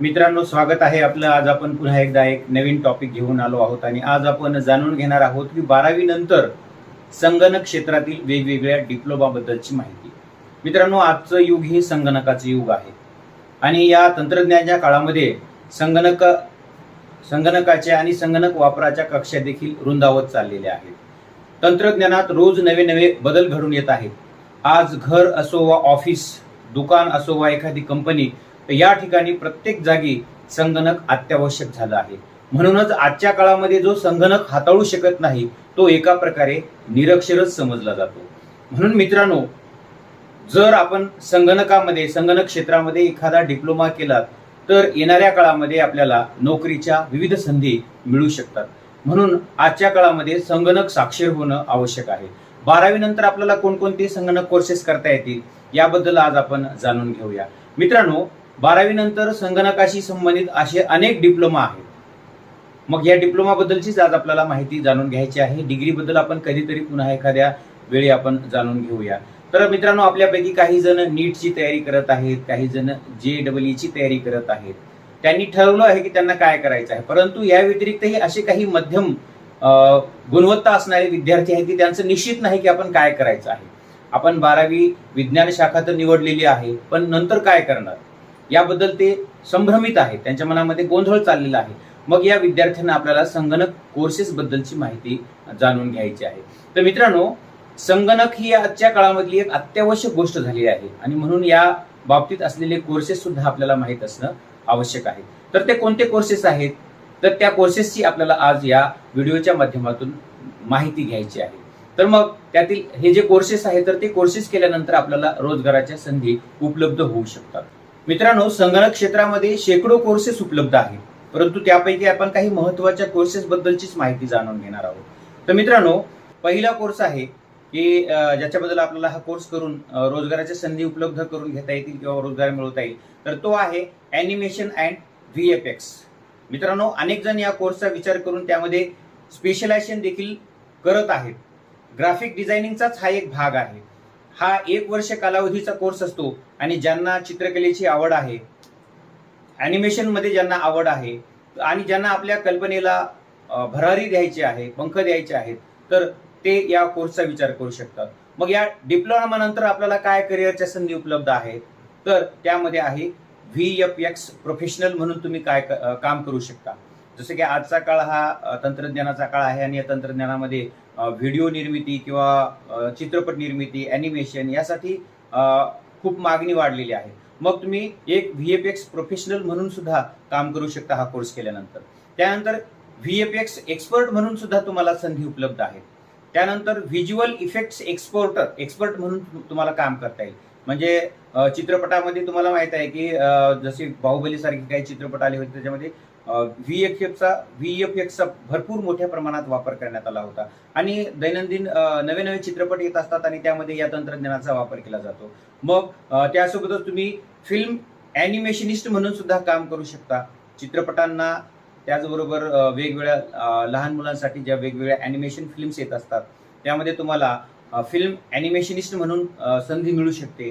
मित्रांनो स्वागत आहे आपलं. आज आपण पुन्हा एकदा एक नवीन टॉपिक घेऊन आलो आहोत आणि आज आपण जाणून घेणार आहोत की बारावी नंतर संगणक क्षेत्रातील वेगवेगळ्या डिप्लोमा बद्दलची माहिती. मित्रांनो आजचं युग हे संगणकाचं युग आहे. आणि या तंत्रज्ञानाच्या काळामध्ये संगणक संगणकाच्या आणि संगणक वापराच्या कक्षा देखील रुंदावत चाललेल्या आहेत. तंत्रज्ञानात रोज नवे नवे बदल घडून येत आहेत. आज घर असो वा ऑफिस दुकान असो वा एखादी कंपनी तर या ठिकाणी प्रत्येक जागी संगणक अत्यावश्यक झालं आहे. म्हणूनच आजच्या काळामध्ये जो संगणक हाताळू शकत नाही तो एका प्रकारे निरक्षरच समजला जातो. म्हणून मित्रांनो जर आपण संगणकामध्ये संगणक क्षेत्रामध्ये एखादा डिप्लोमा केला तर येणाऱ्या काळामध्ये आपल्याला नोकरीच्या विविध संधी मिळू शकतात. म्हणून आजच्या काळामध्ये संगणक साक्षर होणं आवश्यक आहे. बारावी नंतर आपल्याला कोणकोणते संगणक कोर्सेस करता येतील याबद्दल आज आपण जाणून घेऊया. मित्रांनो बारावी नंतर संगणकाशी संबंधित असे अनेक डिप्लोमा आहेत. मग या डिप्लोमाबद्दलचीच आज आपल्याला माहिती जाणून घ्यायची आहे. डिग्रीबद्दल आपण कधीतरी पुन्हा एखाद्या वेळी आपण जाणून घेऊया. तर मित्रांनो आपल्यापैकी काही जण नीटची तयारी करत आहेत काही जण जे डबल ची तयारी करत आहेत. त्यांनी ठरवलं आहे की त्यांना काय करायचं आहे. परंतु या व्यतिरिक्तही असे काही मध्यम गुणवत्ता असणारे विद्यार्थी आहेत की त्यांचं निश्चित नाही की आपण काय करायचं आहे. आपण बारावी विज्ञान शाखा तर निवडलेली आहे पण नंतर काय करणार? याबद्दल ते संभ्रमित आहेत त्यांच्या मनामध्ये गोंधळ चाललेला आहे. मग या विद्यार्थ्यांना आपल्याला संगणक कोर्सेस बद्दलची माहिती जाणून घ्यायची आहे. तर मित्रांनो संगणक ही आजच्या काळामधली एक अत्यावश्यक गोष्ट झाली आहे आणि म्हणून या बाबतीत असलेले कोर्सेस सुद्धा आपल्याला माहीत असणं आवश्यक आहे. तर ते कोणते कोर्सेस आहेत? तर त्या कोर्सेसची आपल्याला आज या व्हिडिओच्या माध्यमातून माहिती घ्यायची आहे. तर मग त्यातील हे जे कोर्सेस आहेत तर ते कोर्सेस केल्यानंतर आपल्याला रोजगाराच्या संधी उपलब्ध होऊ शकतात. मित्रांनो संगणक क्षेत्रामध्ये शेकडो कोर्सेस उपलब्ध आहेत. परंतु त्यापैकी आपण काही महत्त्वाच्या कोर्सेस बद्दलचीच माहिती जाणून घेणार आहोत. तर मित्रांनो पहिला कोर्स आहे की ज्याच्याबद्दल आपल्याला हा कोर्स करून रोजगाराच्या संधी उपलब्ध करून घेता येतील किंवा रोजगार मिळवता येईल. तर तो आहे animation and V F X मित्रांनो अनेक जण या कोर्सचा विचार करून त्यामध्ये स्पेशलायझेशन देखील करत आहेत. ग्राफिक डिझायनिंगचाच हा एक भाग आहे. हा एक वर्ष कालावधीचा कोर्स असतो आणि ज्यांना चित्रकलेची आवड आहे ॲनिमेशनमध्ये ज्यांना आवड आहे आणि ज्यांना आपल्या कल्पनेला भरारी द्यायची आहे पंख द्यायचे आहेत तर ते या कोर्सचा विचार करू शकतात. मग या डिप्लोमा नंतर आपल्याला काय करिअरच्या संधी उपलब्ध आहेत? तर त्यामध्ये आहे व्ही एफ एक्स प्रोफेशनल म्हणून तुम्ही काय क- काम करू शकता. जसं की आजचा काळ हा तंत्रज्ञानाचा काळ आहे आणि या तंत्रज्ञानामध्ये व्हिडिओ निर्मिती किंवा चित्रपट निर्मिती ॲनिमेशन यासाठी खूप मागणी वाढलेली आहे. मग तुम्ही एक व्ही एफ एक्स प्रोफेशनल म्हणून सुद्धा काम करू शकता हा कोर्स केल्यानंतर. त्यानंतर व्ही एफ एक्स एक्सपर्ट म्हणून सुद्धा तुम्हाला संधी उपलब्ध आहे. त्यानंतर व्हिज्युअल इफेक्ट्स एक्सपोर्टर एक्सपर्ट म्हणून तुम्हाला काम करता येईल. म्हणजे चित्रपटामध्ये तुम्हाला माहीत आहे की जसे बाहुबली सारखे काही चित्रपट आले होते त्याच्यामध्ये व्ही एफ एक्सचा व्ही एफ एक्सचा भरपूर मोठ्या प्रमाणात वापर करण्यात आला होता. आणि दैनंदिन नवे नवे चित्रपट येत असतात आणि त्यामध्ये या तंत्रज्ञानाचा वापर केला जातो. मग त्यासोबतच तुम्ही फिल्म अॅनिमेशनिस्ट म्हणून सुद्धा काम करू शकता. चित्रपटांना त्याचबरोबर वेगवेगळ्या लहान मुलांसाठी ज्या वेगवेगळ्या अॅनिमेशन फिल्म्स येत असतात त्यामध्ये तुम्हाला फिल्म अॅनिमेशनिस्ट म्हणून संधी मिळू शकते.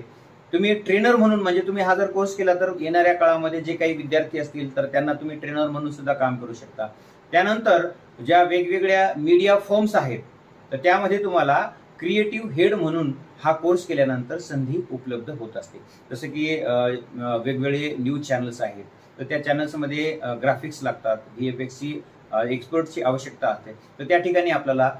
तुम्ही ट्रेनर म्हणून म्हणजे तुम्ही हा जर कोर्स केला तर येणाऱ्या काळामध्ये जे काही विद्यार्थी असतील तर त्यांना तुम्ही ट्रेनर म्हणून सुद्धा काम करू शकता. त्यानंतर ज्या वेगवेगळ्या मीडिया फॉर्म्स आहेत तर त्यामध्ये तुम्हाला क्रिएटिव्ह हेड म्हणून हा कोर्स केल्यानंतर संधी उपलब्ध होत असते. जसं की वेगवेगळे न्यूज चॅनल्स आहेत. तर त्या चॅनल्समध्ये ग्राफिक्स लागतात व्ही एफ एक्सची एक्सपर्टची आवश्यकता असते. तर त्या ठिकाणी आपल्याला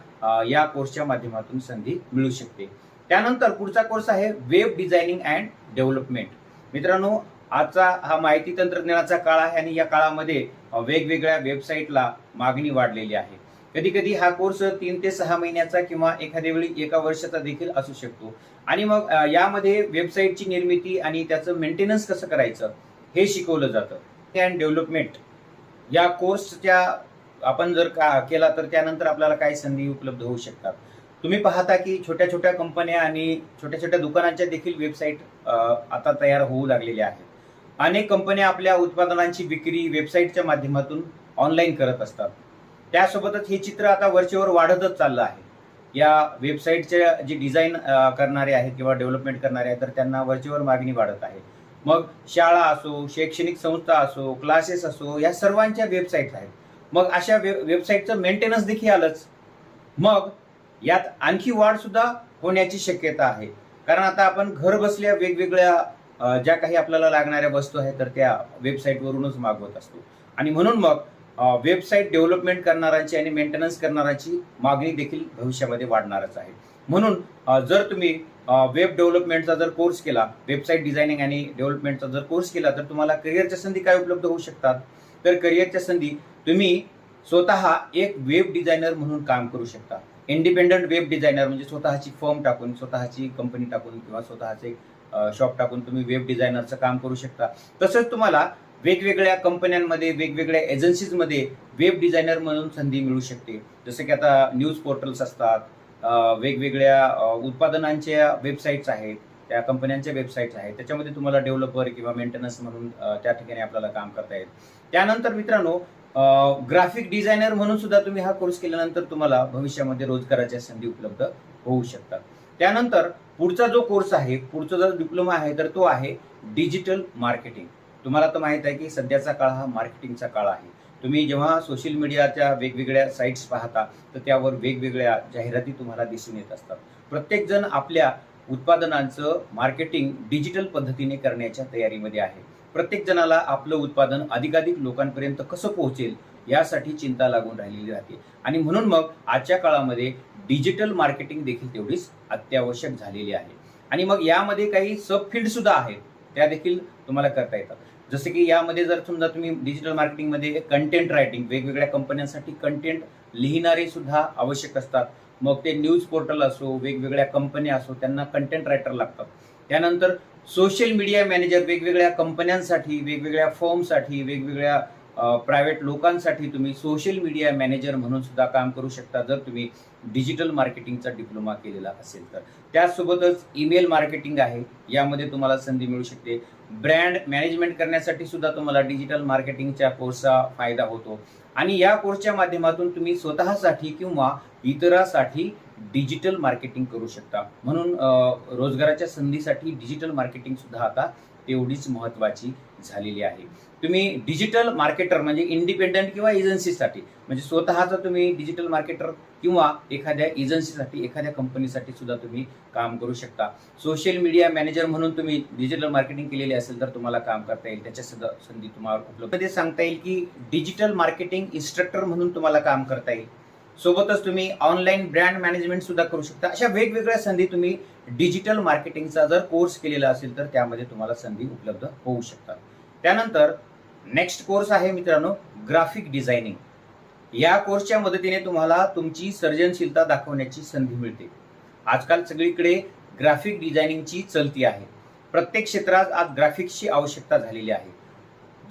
या कोर्सच्या माध्यमातून संधी मिळू शकते. त्यानंतर पुढचा कोर्स आहे वेब डिझायनिंग अँड डेव्हलपमेंट मित्रांनो आजचा हा माहिती तंत्रज्ञानाचा काळ आहे आणि या काळामध्ये वेगवेगळ्या वेबसाईटला मागणी वाढलेली आहे. कधी कधी हा कोर्स तीन ते सहा महिन्याचा किंवा एखाद्या वेळी एका वर्षाचा देखील असू शकतो. आणि मग यामध्ये वेबसाईटची निर्मिती आणि त्याचं मेंटेनन्स कसं करायचं हे शिकवलं जातं. अँड डेव्हलपमेंट या कोर्सच्या आपण जर का केला तर त्यानंतर आपल्याला काय संधी उपलब्ध होऊ शकतात. तुम्ही पाहता की छोट्या छोट्या कंपन्या आणि छोट्या छोट्या दुकानांच्या देखील वेबसाईट आता तयार होऊ लागलेल्या आहेत. अनेक कंपन्या आपल्या उत्पादनांची विक्री वेबसाईटच्या माध्यमातून ऑनलाईन करत असतात. त्यासोबतच हे चित्र आता वरचेवर वाढतच चाललं आहे. या वेबसाईटचे जे डिझाईन करणारे आहेत किंवा डेव्हलपमेंट करणारे आहेत तर त्यांना वरचेवर मागणी वाढत आहे. मग शाळा असो शैक्षणिक संस्था असो क्लासेस असो या सर्वांच्या वेबसाईट आहेत. मग अशा वेब वेबसाईटचं मेंटेनन्स देखील आलंच. मग यात आणखी वाढ सुद्धा होण्याची शक्यता आहे. कारण आता आपण घर बसल्या वेगवेगळ्या ज्या काही आपल्याला लागणाऱ्या वस्तू आहेत तर त्या वेबसाईटवरूनच मागवत असतो. आणि म्हणून मग वेबसाईट डेव्हलपमेंट करणाऱ्यांची आणि मेंटेनन्स करणाऱ्यांची मागणी देखील भविष्यामध्ये वाढणारच आहे. म्हणून जर तुम्ही वेब डेव्हलपमेंटचा जर कोर्स केला वेबसाईट डिझायनिंग आणि डेव्हलपमेंटचा जर कोर्स केला तर तुम्हाला करिअरच्या संधी काय उपलब्ध होऊ शकतात? तर करिअरच्या संधी तुम्ही स्वतः एक वेब डिझायनर म्हणून काम करू शकता. इंडिपेंडंट वेब डिझायनर म्हणजे स्वतःची फर्म टाकून स्वतःची कंपनी टाकून किंवा स्वतःचे शॉप टाकून तुम्ही वेब डिझायनरचं काम करू शकता. तसंच तुम्हाला वेगवेगळ्या कंपन्यांमध्ये वेगवेगळ्या एजन्सीजमध्ये वेब डिझायनर म्हणून संधी मिळू शकते. जसं की आता न्यूज पोर्टल्स असतात वेगवेगळ्या उत्पादनांच्या वेबसाईट्स आहेत त्या कंपन्यांच्या वेबसाईट्स आहेत. त्याच्यामध्ये तुम्हाला डेव्हलपर किंवा मेंटेनन्स म्हणून त्या ठिकाणी आपल्याला काम करता येईल. त्यानंतर मित्रांनो ग्राफिक डिझायनर म्हणून सुद्धा तुम्ही हा कोर्स केल्यानंतर तुम्हाला भविष्यामध्ये रोजगाराच्या संधी उपलब्ध होऊ शकतात. त्यानंतर पुढचा जो कोर्स आहे पुढचा जो डिप्लोमा आहे तर तो आहे डिजिटल मार्केटिंग तुम्हाला तर माहीत आहे की सध्याचा काळ हा मार्केटिंगचा काळ आहे. तुम्ही जेव्हा सोशल मीडियाच्या वेगवेगळ्या साईट्स पाहता तर त्यावर वेगवेगळ्या जाहिराती तुम्हाला दिसून येत असतात. प्रत्येकजण आपल्या उत्पादनांचं मार्केटिंग डिजिटल पद्धतीने करण्याच्या तयारीमध्ये आहे. प्रत्येक जणाला आपलं उत्पादन अधिकाधिक लोकांपर्यंत कसं पोहोचेल यासाठी चिंता लागून राहिलेली राहते. आणि म्हणून मग आजच्या काळामध्ये डिजिटल मार्केटिंग देखील तेवढीच अत्यावश्यक झालेली आहे. आणि मग यामध्ये काही सब फील्ड सुद्धा आहेत त्या देखील तुम्हाला करता येतात. जसे की यामध्ये जर समजा तुम्ही डिजिटल मार्केटिंगमध्ये कंटेंट रायटिंग वेगवेगळ्या कंपन्यांसाठी कंटेंट लिहिणारे सुद्धा आवश्यक असतात. मग ते न्यूज पोर्टल असो वेगवेगळ्या कंपन्या असो त्यांना कंटेंट रायटर लागतात. त्यानंतर सोशल मीडिया मॅनेजर वेगवेगळ्या कंपन्यांसाठी वेगवेगळ्या फॉर्मसाठी वेगवेगळ्या प्रायव्हेट लोकांसाठी तुम्ही सोशल मीडिया मॅनेजर म्हणून सुद्धा काम करू शकता जर तुम्ही डिजिटल मार्केटिंगचा डिप्लोमा केलेला असेल तर. त्याचसोबतच ईमेल मार्केटिंग आहे यामध्ये तुम्हाला संधी मिळू शकते. ब्रँड मॅनेजमेंट करण्यासाठी सुद्धा तुम्हाला डिजिटल मार्केटिंगच्या कोर्सचा फायदा होतो. आणि या कोर्सच्या माध्यमातून तुम्ही स्वतःसाठी किंवा इतरासाठी डिजिटल मार्केटिंग करू शकता. म्हणून रोजगाराच्या संधीसाठी डिजिटल मार्केटिंग सुद्धा आता तेवढीच महत्वाची झालेली आहे. तुम्ही डिजिटल मार्केटर म्हणजे इंडिपेंडंट किंवा एजन्सीसाठी म्हणजे स्वतःचा तुम्ही डिजिटल मार्केटर किंवा एखाद्या एजन्सीसाठी एखाद्या कंपनीसाठी सुद्धा तुम्ही काम करू शकता. सोशल मीडिया मॅनेजर म्हणून तुम्ही डिजिटल मार्केटिंग केलेली असेल तर तुम्हाला काम करता येईल. त्याच्या सुद्धा संधी तुम्हाला उपलब्ध. ते सांगता येईल की डिजिटल मार्केटिंग इन्स्ट्रक्टर म्हणून तुम्हाला काम करता येईल. सोबतच तुम्ही ऑनलाईन ब्रँड मॅनेजमेंट सुद्धा करू शकता. अशा वेगवेगळ्या संधी तुम्ही डिजिटल मार्केटिंगचा जर कोर्स केलेला असेल तर त्यामध्ये तुम्हाला संधी उपलब्ध होऊ शकतात. त्यानंतर नेक्स्ट कोर्स आहे मित्रांनो ग्राफिक डिझायनिंग या कोर्सच्या मदतीने तुम्हाला तुमची सर्जनशीलता दाखवण्याची संधी मिळते. आजकाल सगळीकडे ग्राफिक डिझायनिंगची चलती आहे. प्रत्येक क्षेत्रात आज ग्राफिक्सची आवश्यकता झालेली आहे.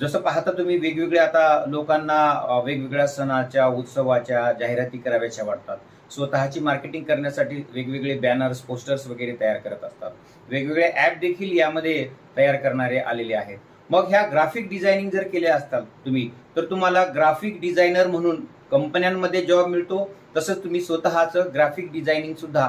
जसं पाहता तुम्ही वेगवेगळ्या आता लोकांना वेगवेगळ्या सणाच्या उत्सवाच्या जाहिराती कराव्याच्या वाटतात. स्वतःची मार्केटिंग करण्यासाठी वेगवेगळे बॅनर्स पोस्टर्स वगैरे तयार करत असतात. वेगवेगळे ऍप देखील यामध्ये तयार करणारे आलेले आहेत. मग ह्या ग्राफिक डिझायनिंग जर केल्या असतात तुम्ही तर तुम्हाला ग्राफिक डिझायनर म्हणून कंपन्यांमध्ये जॉब मिळतो. तसंच तुम्ही स्वतःचं ग्राफिक डिझायनिंग सुद्धा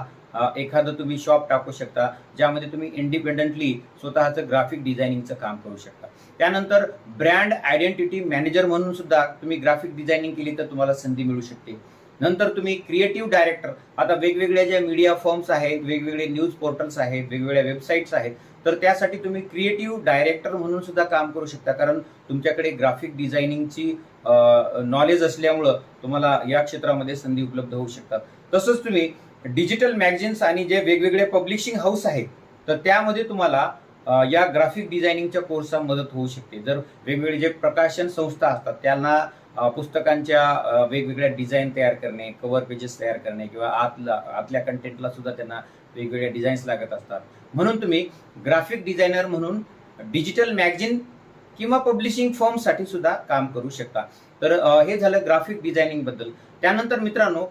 एखादं तुम्ही शॉप टाकू शकता ज्यामध्ये तुम्ही इंडिपेंडंटली स्वतःचं ग्राफिक डिझायनिंगचं काम करू शकता. त्यानंतर ब्रँड आयडेंटिटी मॅनेजर म्हणून सुद्धा तुम्ही ग्राफिक डिझायनिंग केली तर तुम्हाला संधी मिळू शकते. नंतर तुम्ही क्रिएटिव्ह डायरेक्टर आता वेगवेगळ्या ज्या मीडिया फॉर्म्स आहेत वेगवेगळे न्यूज पोर्टल्स आहेत वेगवेगळ्या वेबसाईट्स आहेत तर त्यासाठी तुम्ही क्रिएटिव्ह डायरेक्टर म्हणून सुद्धा काम करू शकता. कारण तुमच्याकडे ग्राफिक डिझायनिंगची नॉलेज असल्यामुळं तुम्हाला या क्षेत्रामध्ये संधी उपलब्ध होऊ शकतात. तसंच तुम्ही डिजिटल मॅगझिन्स आणि जे वेगवेगळे पब्लिशिंग हाऊस आहेत तर त्यामध्ये तुम्हाला या ग्राफिक डिझायनिंगच्या कोर्सला मदत होऊ शकते. जर वेगवेगळे जे प्रकाशन संस्था असतात त्यांना पुस्तकांच्या वेगवेगळ्या डिझाईन तयार करणे कव्हर पेजेस तयार करणे किंवा आतला आतल्या कंटेंटला सुद्धा त्यांना वेगवेगळ्या डिझाईन्स लागत असतात. म्हणून तुम्ही ग्राफिक डिझायनर म्हणून डिजिटल मॅगझिन किंवा पब्लिशिंग फॉर्मसाठी सुद्धा काम करू शकता. तर हे झालं ग्राफिक डिझायनिंगबद्दल. त्यानंतर मित्रांनो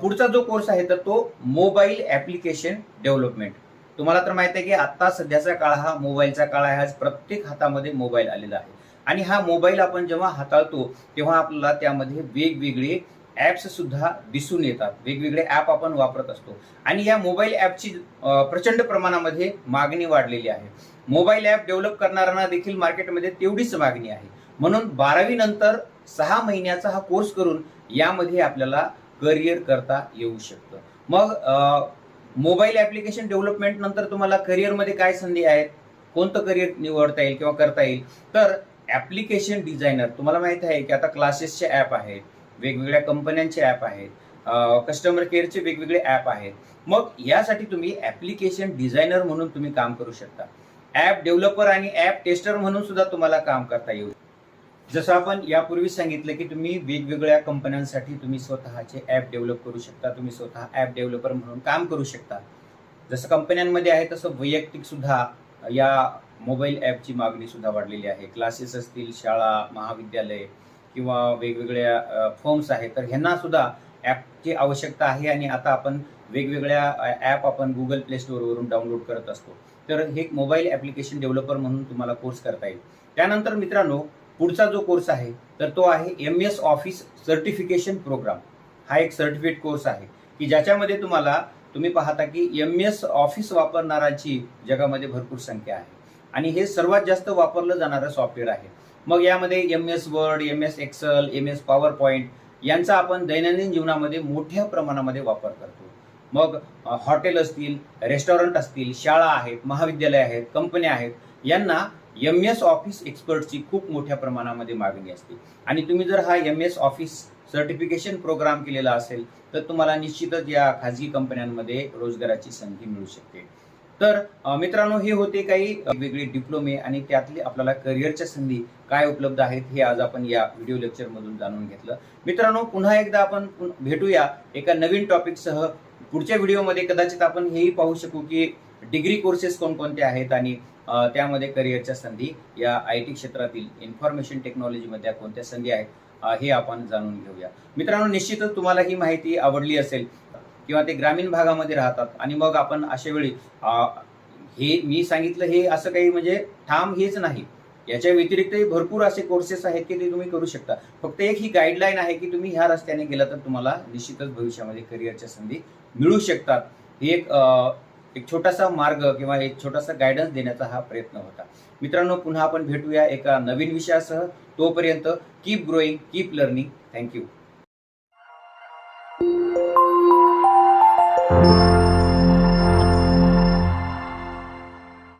पुढचा जो कोर्स आहे तर तो मोबाईल ऍप्लिकेशन डेव्हलपमेंट तुम्हाला तर माहिती आहे की आता सध्याचा काळ हा मोबाईलचा काळ आहे आज प्रत्येक हातामध्ये मोबाईल आलेला आहे. आणि हा मोबाईल आपण जेव्हा हाताळतो तेव्हा आपल्याला त्यामध्ये वेगवेगळे ॲप्स सुद्धा दिसून येतात. वेगवेगळे ॲप आपण वापरत असतो. आणि या मोबाईल ॲपची प्रचंड प्रमाणामध्ये मागणी वाढलेली आहे. मोबाईल ॲप डेव्हलप करणाऱ्यांना देखील मार्केटमध्ये तेवढीच मागणी आहे. म्हणून बारावी नंतर सहा महिन्याचा हा कोर्स करून यामध्ये आपल्याला करिअर करता येऊ शकतं. मग मोबाईल ॲप्लिकेशन डेव्हलपमेंट नंतर तुम्हाला करिअरमध्ये काय संधी आहेत? कोणतं करिअर निवडता येईल किंवा करता येईल? तर ॲप्लिकेशन डिझायनर तुम्हाला माहिती आहे की आता क्लासेसचे ॲप आहेत वेगवेगळ्या कंपन्यांचे ॲप आहेत कस्टमर केअरचे वेगवेगळे ॲप आहेत. मग यासाठी तुम्ही ॲप्लिकेशन डिझायनर म्हणून तुम्ही काम करू शकता. ॲप डेव्हलपर आणि ॲप टेस्टर म्हणून सुद्धा तुम्हाला काम करता येऊ जसं आपण यापूर्वी सांगितलं की तुम्ही वेगवेगळ्या कंपन्यांसाठी तुम्ही स्वतःचे ॲप डेव्हलप करू शकता तुम्ही स्वतः ॲप डेव्हलपर म्हणून काम करू शकता. जसं कंपन्यांमध्ये आहे तसं वैयक्तिक सुद्धा या मोबाईल ॲपची मागणी सुद्धा वाढलेली आहे. क्लासेस असतील शाळा महाविद्यालय किंवा वेगवेगळ्या फॉर्म्स आहेत तर ह्यांना सुद्धा ॲपची आवश्यकता आहे आणि आता आपण वेगवेगळ्या ॲप आपण गुगल प्ले स्टोअरवरून डाउनलोड करत असतो. तर हे मोबाईल ॲप्लिकेशन डेव्हलपर म्हणून तुम्हाला कोर्स करता येईल. त्यानंतर मित्रांनो पुढचा जो कोर्स आहे तर तो आहे M S Office certification program हा एक सर्टिफिकेट कोर्स आहे की ज्याच्यामध्ये तुम्हाला तुम्ही पाहता की एम एस ऑफिस वापरणाऱ्यांची जगामध्ये भरपूर संख्या आहे. आणि हे सर्वात जास्त वापरलं जाणारं सॉफ्टवेअर आहे. मग यामध्ये M S Word M S Excel M S PowerPoint यांचा आपण दैनंदिन जीवनामध्ये मोठ्या प्रमाणामध्ये वापर करतो. मग हॉटेल असतील रेस्टॉरंट असतील शाळा आहेत महाविद्यालय आहेत कंपन्या आहेत यांना एम एस ऑफिस एक्सपर्टची खूप मोठ्या प्रमाणामध्ये मागणी असते. आणि तुम्ही जर हा M S Office certification program केलेला असेल तर तुम्हाला निश्चितच या खाजगी कंपन्यांमध्ये रोजगाराची संधी मिळू शकते. तर मित्रांनो हे होते काही वेगळे डिप्लोमे आणि त्यातले आपल्याला करिअरच्या संधी काय उपलब्ध आहेत हे आज आपण या व्हिडिओ लेक्चर मधून जाणून घेतलं. मित्रांनो पुन्हा एकदा आपण भेटूया एका नवीन टॉपिकसह पुढच्या व्हिडिओमध्ये कदाचित आपण हेही पाहू शकू की डिग्री कोर्सेस कोणकोणते आहेत आणि त्यामध्ये करिअरच्या संधी या आय टी क्षेत्रातील इन्फॉर्मेशन टेक्नॉलॉजीमध्ये कोणत्या संधी आहेत हे आपण जाणून घेऊया. मित्रांनो निश्चितच तुम्हाला ही माहिती आवडली असेल किंवा ते ग्रामीण भागामध्ये राहतात आणि मग आपण अशा वेळी हे मी सांगितलं हे असं काही म्हणजे ठाम हेच नाही. याच्या व्यतिरिक्तही भरपूर असे कोर्सेस आहेत की ते तुम्ही करू शकता. फक्त एक ही गाईडलाईन आहे की तुम्ही ह्या रस्त्याने गेला तर तुम्हाला निश्चितच भविष्यामध्ये करिअरच्या संधी मिळू शकतात. ही एक एक छोटासा मार्ग किंवा एक छोटासा गायडन्स देण्याचा हा प्रयत्न होता. मित्रांनो पुन्हा आपण भेटूया एका नवीन विषयासह. तोपर्यंत keep growing keep learning thank you